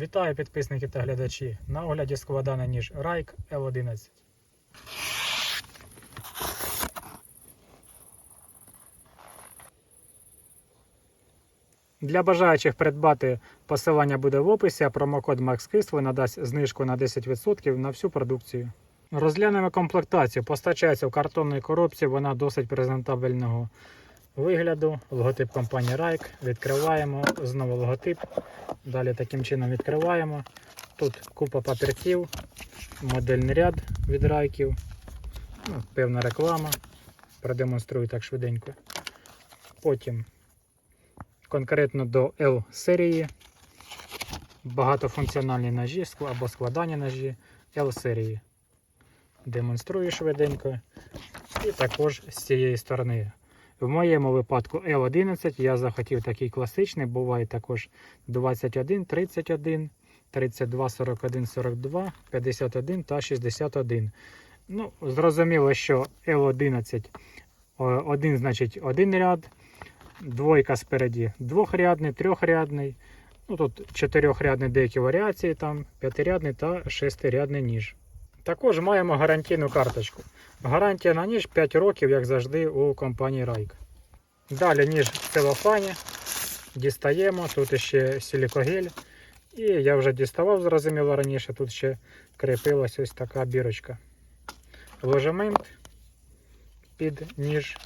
Вітаю підписники та глядачі. На огляді складана ніж Райк L11. Для бажаючих придбати посилання буде в описі, а промокод MaxKisli надасть знижку на 10% на всю продукцію. Розглянемо комплектацію. Постачається в картонній коробці, вона досить презентабельного вигляду. Логотип компанії Rike. Відкриваємо. Знову логотип. Далі таким чином відкриваємо. Тут купа папірців, модельний ряд від райків. Ну, певна реклама. Продемонструю так швиденько. Потім конкретно до L серії. Багатофункціональні ножі або складання ножі L серії. Демонструю швиденько. І також з цієї сторони. В моєму випадку L11 я захотів такий класичний, буває також 21, 31, 32, 41, 42, 51 та 61. Ну, зрозуміло, що L11 один, значить, один ряд, двойка спереді двохрядний, трьохрядний. Ну, тут чотирьохрядний деякі варіації, там п'ятирядний та шестирядний ніж. Також маємо гарантійну карточку. Гарантія на ніж 5 років, як завжди, у компанії Райк. Далі ніж в целофані. Дістаємо, тут ще силікогель. І я вже діставав, зрозуміло раніше, тут ще кріпилась ось така бірочка. Ложемент під ніж.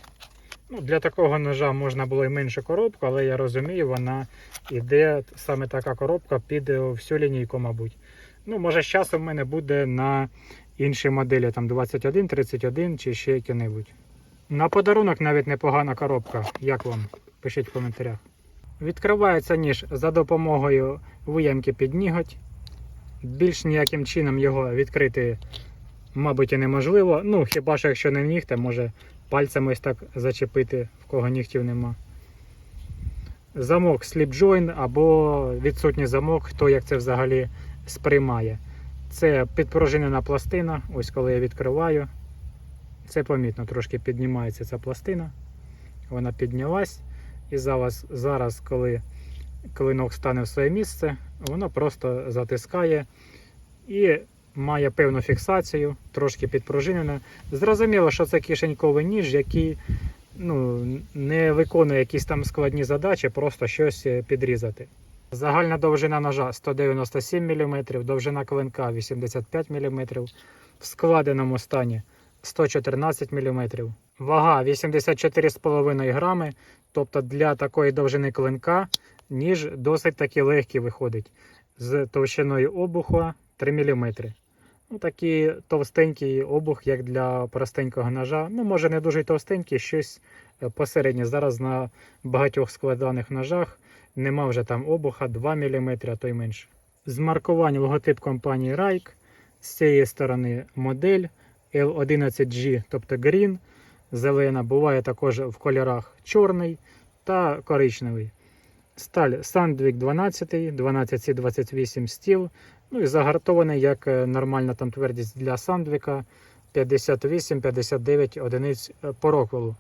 Ну, Для такого ножа можна було і меншу коробку, але я розумію, вона йде саме така коробка під всю лінійку, мабуть. Ну, може, з часом в мене буде на інші моделі, там 21, 31 чи ще які-небудь. На подарунок навіть непогана коробка. Як вам? Пишіть в коментарях. Відкривається ніж за допомогою виямки під ніготь. Більш ніяким чином його відкрити, мабуть, і неможливо. Ну, хіба що якщо не нігтем, може пальцем ось так зачепити, в кого нігтів нема. Замок join або відсутній замок, хто як це взагалі сприймає. Це підпружинена пластина. Ось коли я відкриваю. Це помітно, трошки піднімається ця пластина. Вона піднялась. І зараз, зараз коли клинок стане в своє місце, воно просто затискає і має певну фіксацію, трошки підпружинена. Зрозуміло, що це кишеньковий ніж, який ну, не виконує якісь там складні задачі, просто щось е, підрізати. Загальна довжина ножа 197 мм, довжина клинка 85 мм, в складеному стані 114 мм, вага 84,5 грами, тобто для такої довжини клинка ніж досить таки легкий виходить з товщиною обуха 3 мм. Ну, такий товстенький обух, як для простенького ножа. Ну, може не дуже товстенький, щось е, посереднє. Зараз на багатьох складаних ножах нема вже там обуха 2 мм, а то й менше. З маркувань логотип компанії Rike. З цієї сторони модель L11G, тобто Green, зелена, буває також в кольорах чорний та коричневий. Сталь Sandvik 12, 12C28 стіл. Ну і загартований як е, нормальна там твердість для Sandvik 58-59 одиниць е, по роквелу.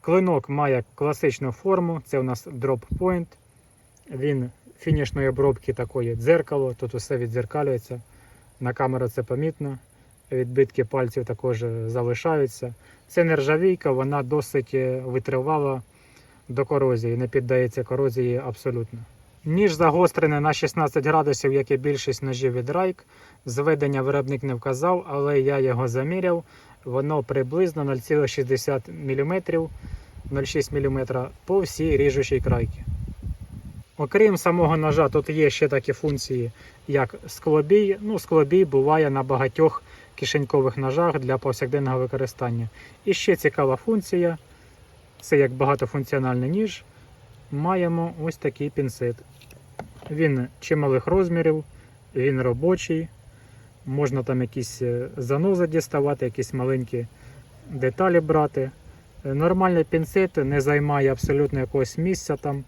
Клинок має класичну форму, це у нас Drop Point. Він фінішної обробки такої дзеркало, тут усе відзеркалюється. На камеру це помітно. Відбитки пальців також залишаються. Це нержавійка, вона досить е, витривала до корозії, не піддається корозії абсолютно. Ніж загострений на 16 градусів, як і більшість ножів від Райк. Зведення виробник не вказав, але я його заміряв. Воно приблизно 0,60 мм, 0,6 мм по всій ріжучій крайці. Окрім самого ножа, тут є ще такі функції, як склобій. Ну, склобій буває на багатьох кишенькових ножах для повсякденного використання. І ще цікава функція це як багатофункціональний ніж. Маємо ось такий пінцет. Він чималих розмірів, він робочий. Можна там якісь е, занози діставати, якісь маленькі деталі брати. Е, Нормальний пінцет не займає абсолютно якогось місця там.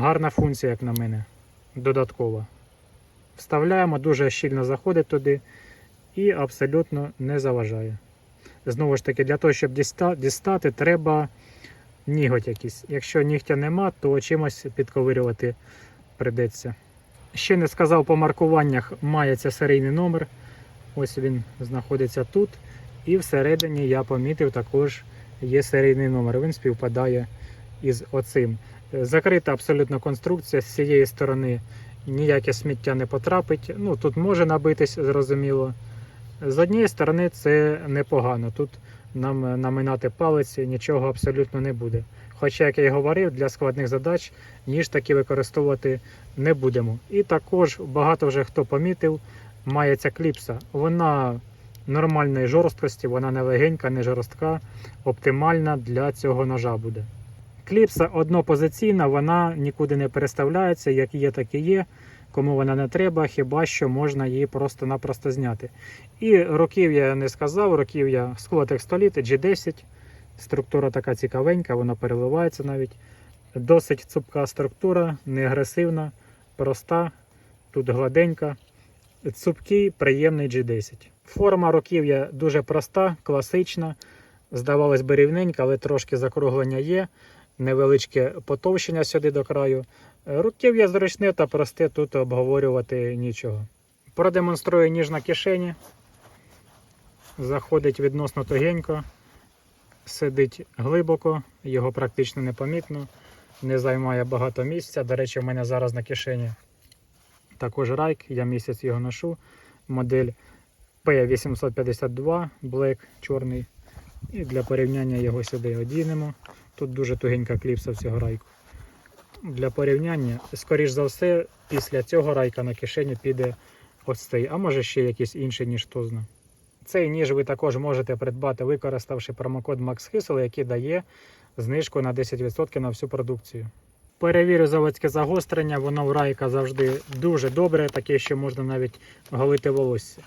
Гарна функція, як на мене, додаткова. Вставляємо, дуже щільно заходить туди і абсолютно не заважає. Знову ж таки, для того, щоб дістати, треба ніготь якийсь. Якщо нігтя нема, то чимось підковирювати придеться. Ще не сказав по маркуваннях, мається серійний номер. Ось він знаходиться тут. І всередині я помітив також є серійний номер. Він співпадає із оцим. Е, Закрита абсолютно конструкція з цієї сторони ніяке сміття не потрапить. Ну тут може набитись, зрозуміло. З однієї сторони це непогано. Тут нам е, наминати палець нічого абсолютно не буде. Хоча, як я і говорив, для складних задач ніж таки використовувати не будемо. І також багато вже хто помітив, має ця кліпса. Вона нормальної жорсткості, вона не легенька, не жорстка, оптимальна для цього ножа буде. Кліпса однопозиційна, вона нікуди не переставляється, як є, так і є. Кому вона не треба, хіба що можна її просто-напросто зняти. І років я не сказав, років я склотек століти G10. Структура така цікавенька, вона переливається навіть. Досить цупка структура, не агресивна, проста, тут гладенька. Цупкий, приємний G10. Форма руків'я дуже проста, класична. Здавалось би рівненька, але трошки закруглення є. Невеличке потовщення сюди до краю. Е, Руків'я зручне та просте, тут обговорювати нічого. Продемонструю ніж на кишені. Заходить відносно тугенько, сидить глибоко, його практично непомітно, не займає багато місця. До речі, в мене зараз на кишені також райк, я місяць його ношу. Модель P852 Black чорний. І для порівняння його сюди одінемо. Тут дуже тугенька кліпса в цього райку. Для порівняння, скоріш за все, після цього райка на кишені піде ось цей, а може ще якийсь інший, ніж хто зна. Цей ніж ви також можете придбати, використавши промокод MaxHisel, який дає знижку на 10% на всю продукцію. Перевірю заводське загострення, воно в райка завжди дуже добре, таке, що можна навіть голити волосся.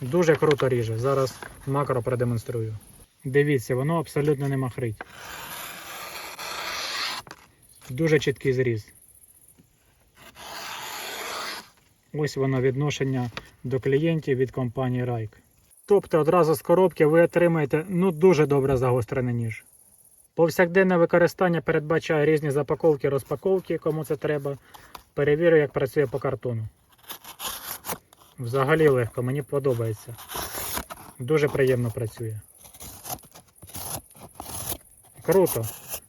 Дуже круто ріже. Зараз макро продемонструю. Дивіться, воно абсолютно не махрить. Дуже чіткий зріз. Ось воно відношення до клієнтів від компанії Rike. Тобто одразу з коробки ви отримаєте ну дуже добре загострений ніж. Повсякденне використання передбачає різні запаковки, розпаковки, кому це треба. Перевірю, як працює по картону. Взагалі легко, мені подобається. Дуже приємно працює. Круто.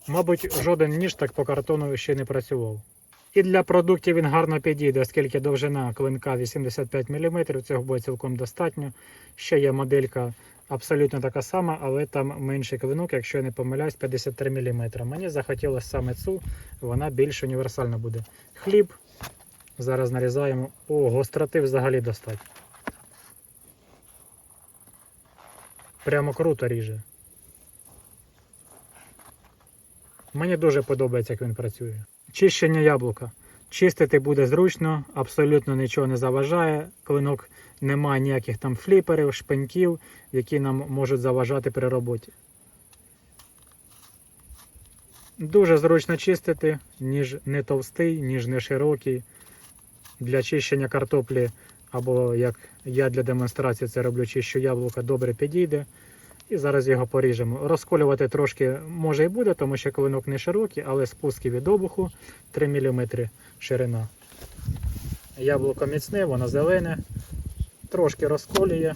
Мабуть, жоден ніж так по картону ще не працював. І для продуктів він гарно підійде, оскільки довжина клинка 85 мм, цього буде цілком достатньо. Ще є моделька абсолютно така сама, але там менший клинок, якщо я не помиляюсь, 53 мм. Мені захотілося саме цю, вона більш універсальна буде. Хліб. Зараз нарізаємо. О, гостроти взагалі достатньо. Прямо круто ріже. Мені дуже подобається, як він працює. Чищення яблука. Чистити буде зручно, абсолютно нічого не заважає. Клинок не має ніяких там фліперів, шпеньків, які нам можуть заважати при роботі. Дуже зручно чистити, ніж не товстий, ніж не широкий. Для чищення картоплі, або як я для демонстрації це роблю, чищу яблука, добре підійде. І зараз його поріжемо. Розколювати трошки може і буде, тому що клинок не широкий, але спуски від обуху 3 мм ширина. Яблуко міцне, воно зелене, трошки розколює,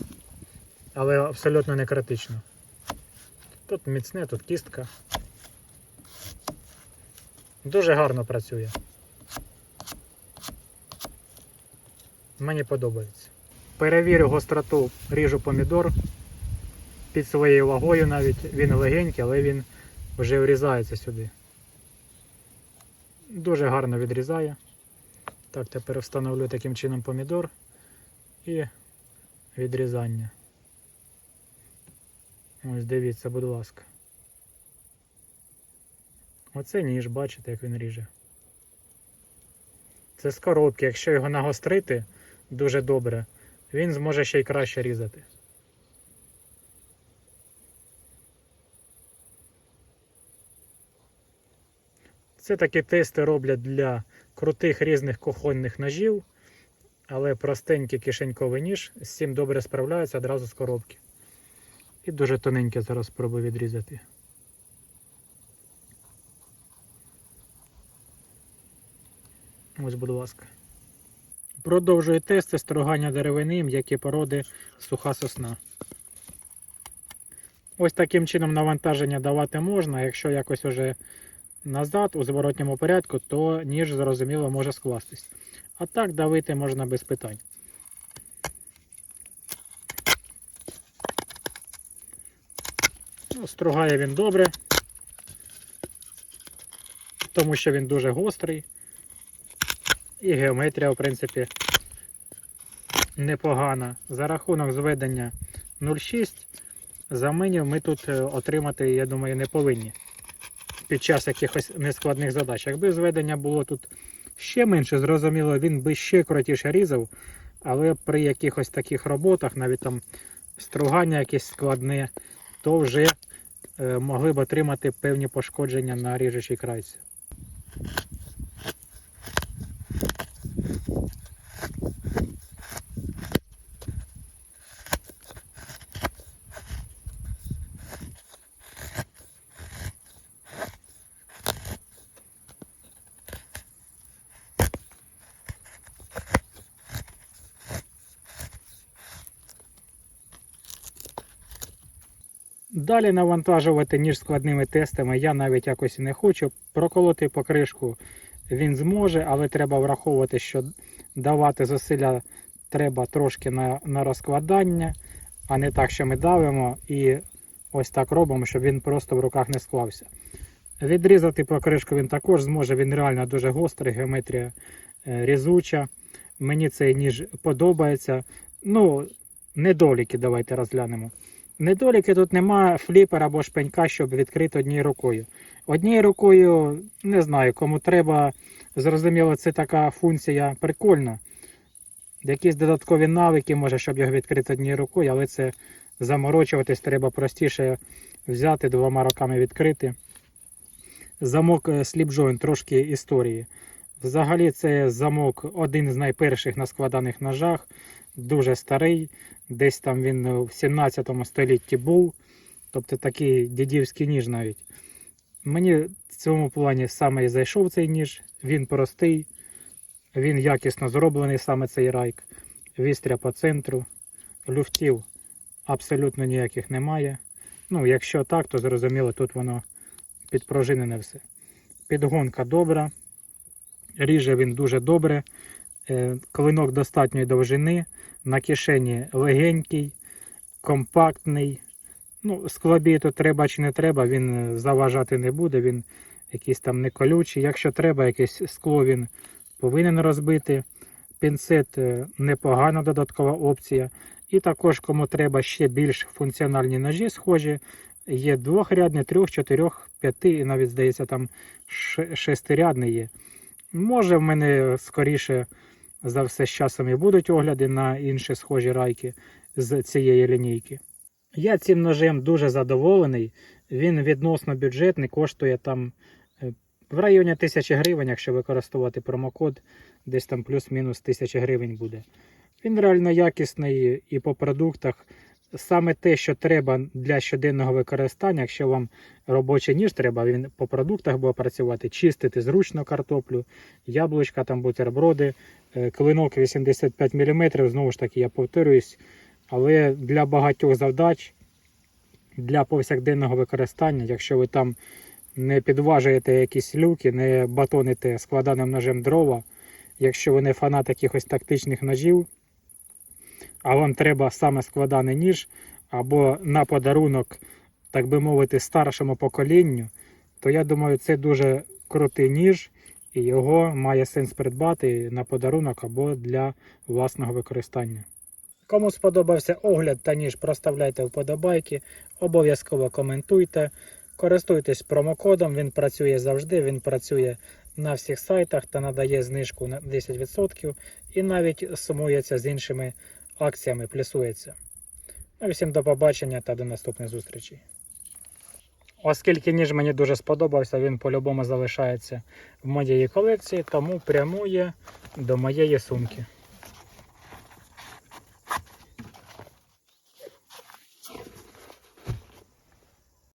але абсолютно не критично. Тут міцне, тут кістка. Дуже гарно працює. Мені подобається. Перевірю гостроту, ріжу помідор під своєю вагою навіть. Він легенький, але він вже врізається сюди. Дуже гарно відрізає. Так, тепер встановлю таким чином помідор і відрізання. Ось дивіться, будь ласка. Оце ніж, бачите, як він ріже. Це з коробки, якщо його нагострити дуже добре, він зможе ще й краще різати. Це такі тести роблять для крутих різних кухонних ножів, але простенький кишеньковий ніж з цим добре справляється одразу з коробки. І дуже тоненьке зараз спробую відрізати. Ось, будь ласка. Продовжую тести строгання деревини, м'які породи, суха сосна. Ось таким чином навантаження давати можна. Якщо якось уже назад у зворотньому порядку, то ніж зрозуміло може скластись. А так давити можна без питань. Ну, стругає він добре, тому що він дуже гострий. І геометрія, в принципі, непогана. За рахунок зведення 0,6 заменів ми тут е, отримати, я думаю, не повинні під час якихось нескладних задач. Якби зведення було тут ще менше, зрозуміло, він би ще коротіше різав, але при якихось таких роботах, навіть там стругання якесь складне, то вже е, могли б отримати певні пошкодження на ріжучій крайці. Далі навантажувати ніж складними тестами я навіть якось не хочу. Проколоти покришку він зможе, але треба враховувати, що давати зусилля треба трошки на, на розкладання, а не так, що ми давимо і ось так робимо, щоб він просто в руках не склався. Відрізати покришку він також зможе, він реально дуже гострий, геометрія е, різуча. Мені цей ніж подобається. Ну, недоліки давайте розглянемо. Недоліки тут немає фліпера або шпенька, щоб відкрити однією рукою. Однією рукою не знаю, кому треба. Зрозуміло, це така функція прикольна. Якісь додаткові навики, може, щоб його відкрити однією рукою, але це заморочуватись треба простіше взяти двома руками відкрити. Замок е, Slipjoint, трошки історії. Взагалі, це замок один з найперших на складаних ножах, дуже старий. Десь там він в 17 столітті був. Тобто такий дідівський ніж навіть. Мені в цьому плані саме і зайшов цей ніж. Він простий, він якісно зроблений, саме цей райк. Вістря по центру, люфтів абсолютно ніяких немає. Ну, якщо так, то зрозуміло, тут воно підпружинене все. Підгонка добра, ріже він дуже добре. Е, Клинок достатньої довжини, на кишені легенький, компактний. Ну, склобій то треба чи не треба, він заважати не буде, він якийсь там не колючий. Якщо треба, якесь скло він повинен розбити. Пінцет е, непогана додаткова опція. І також, кому треба ще більш функціональні ножі, схожі, є двохрядний, трьох, чотирьох, п'яти і навіть, здається, там шестирядний є. Може, в мене скоріше за все з часом і будуть огляди на інші схожі райки з цієї лінійки. Я цим ножем дуже задоволений. Він відносно бюджетний, коштує там е, в районі 1000 гривень, якщо використовувати промокод, десь там плюс-мінус 1000 гривень буде. Він реально якісний і по продуктах. Саме те, що треба для щоденного використання, якщо вам робочий ніж треба, він по продуктах буде працювати, чистити зручно картоплю, яблучка, там бутерброди, е, клинок 85 мм, знову ж таки, я повторююсь, але для багатьох завдач, для повсякденного використання, якщо ви там не підважуєте якісь люки, не батоните складаним ножем дрова, якщо ви не фанат якихось тактичних ножів, а вам треба саме складаний ніж, або на подарунок, так би мовити, старшому поколінню, то я думаю, це дуже крутий ніж, і його має сенс придбати на подарунок або для власного використання. Кому сподобався огляд та ніж, проставляйте вподобайки, обов'язково коментуйте. Користуйтесь промокодом, він працює завжди, він працює на всіх сайтах та надає знижку на 10% і навіть сумується з іншими акціями, плюсується. Ну всім до побачення та до наступних зустрічей. Оскільки ніж мені дуже сподобався, він по-любому залишається в моєї колекції, тому прямує до моєї сумки.